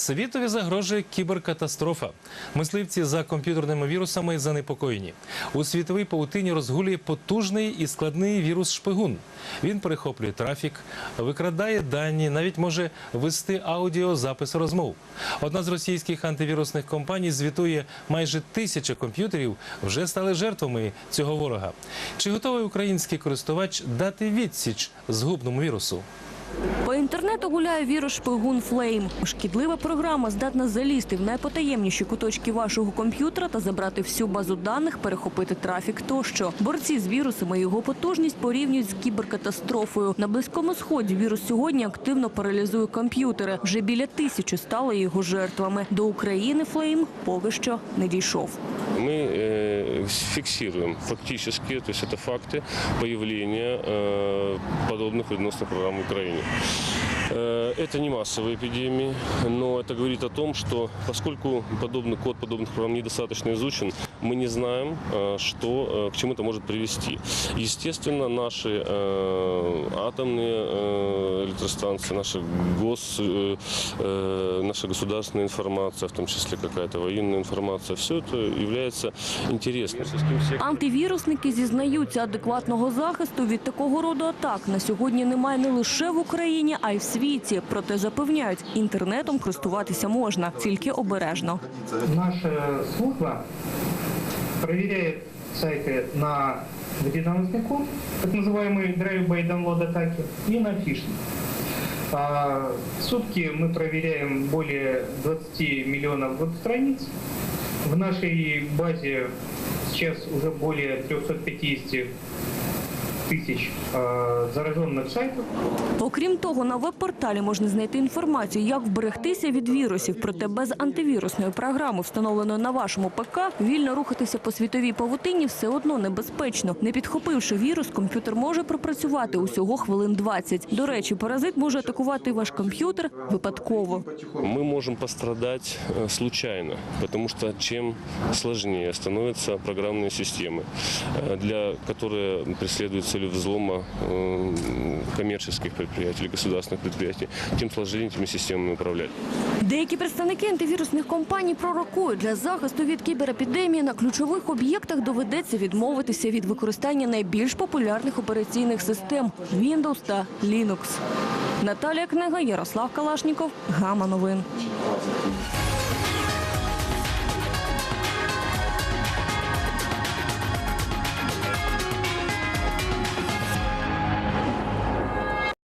Світові загрожує кіберкатастрофа. Мисливці за комп'ютерними вірусами занепокоєні. У світовій паутині розгулює потужний і складний вірус шпигун. Він перехоплює трафік, викрадає дані, навіть може вести аудіозапис розмов. Одна з російських антивірусних компаній звітує, майже тисяча комп'ютерів вже стали жертвами цього ворога. Чи готовий український користувач дати відсіч згубному вірусу? По інтернету гуляє вірус шпигун Флейм. Шкідлива програма здатна залізти в найпотаємніші куточки вашого комп'ютера та забрати всю базу даних, перехопити трафік тощо. Борці з вірусами його потужність порівнюють з кіберкатастрофою. На близькому сході вірус сьогодні активно паралізує комп'ютери. Вже біля тисячі стали його жертвами. До України Флейм поки що не дійшов. Мы э, фиксируем фактически, то есть это факты появления э, подобных вредоносных программ в Украине. Э, Это не массовые эпидемии, но это говорит о том, что поскольку подобный код подобных программ недостаточно изучен, мы не знаем, э, что, э, к чему это может привести. Естественно, наши э, атомные э, электростанции, наши гос, э, э, наша государственная информация, в том числе какая-то военная информация, все это является интересным. Антивірусники зізнаються, адекватного захисту від такого роду атак на сьогодні немає не лише в Україні, а й в світі. Проте запевняють, інтернетом користуватися можна, тільки обережно. Наша служба проверяет сайты на вредоносный код, так называемые drive-by download атаки, и на фишинг. А, В сутки мы проверяем более 20 миллионов веб-страниц. В нашей базе сейчас уже более 350 тысяч а, зараженных сайтов. Окрім того, на веб-порталі можна знайти інформацію, як вберегтися від вірусів. Проте без антивірусної програми, встановленої на вашому ПК, вільно рухатися по світовій павутині все одно небезпечно. Не підхопивши вірус, комп'ютер може пропрацювати усього хвилин 20. До речі, паразит може атакувати ваш комп'ютер випадково. Мы можем пострадать э, случайно, потому что чем сложнее становятся программные системы, э, для которые преследуют целью взлома э, коммерческих предприятий или государственных предприятий, тем сложнее этими системами управлять. Деякі представники антивірусних компаній пророкують, для захисту від кіберепідемії на ключових об'єктах доведеться відмовитися від використання найбільш популярних операційних систем Windows та Linux. Наталія Книга, Ярослав Калашніков, Гама Новин.